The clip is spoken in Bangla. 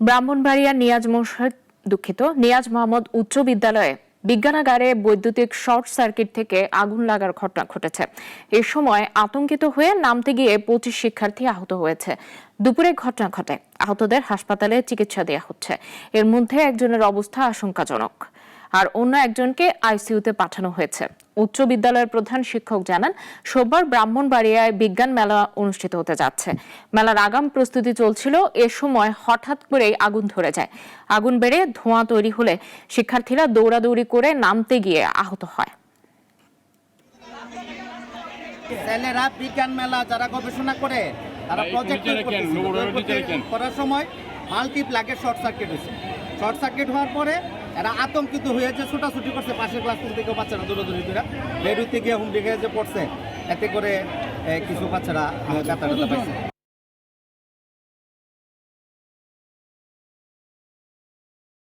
ব্রাহ্মণবাড়িয়া নিয়াজ মোর্শেদ দুঃখিত। নিয়াজ মোহাম্মদ উচ্চ বিদ্যালয়ে বিজ্ঞানাগারে বৈদ্যুতিক শর্ট সার্কিট থেকে আগুন লাগার ঘটনা ঘটেছে। এ সময় আতঙ্কিত হয়ে নামতে গিয়ে পঁচিশ শিক্ষার্থী আহত হয়েছে। দুপুরে ঘটনা ঘটে। আহতদের হাসপাতালে চিকিৎসা দেওয়া হচ্ছে। এর মধ্যে একজনের অবস্থা আশঙ্কাজনক। আর অন্য একজনকে আইসিইউতে পাঠানো হয়েছে। উচ্চ বিদ্যালয়ের প্রধান শিক্ষক জানান সোমবার ব্রাহ্মণবাড়িয়ায় বিজ্ঞান মেলা অনুষ্ঠিত হতে যাচ্ছে। মেলার আগাম প্রস্তুতি চলছিল এ সময় হঠাৎ করেই আগুন ধরে যায়। আগুন বেড়ে ধোঁয়া তৈরি হলে শিক্ষার্থীরা দৌড়াদৌড়ি করে নামতে গিয়ে আহত হয়। ছেলেরা বিজ্ঞান মেলা যারা গবেষণা করে তারা প্রজেক্ট। করার সময় মাল্টি প্লাগের শর্ট সার্কিট হয়েছে। শর্ট সার্কিট হওয়ার পরে এরা আতঙ্কিত হয়েছে ছোটাছুটি করছে পাশের ক্লাসরুম থেকে বাচ্চারা দৌড়াদৌড়ি করে। বেরুতে গিয়ে হুম খেয়ে যে পড়ছে এতে করে কিছু বাচ্চারা পাইছে।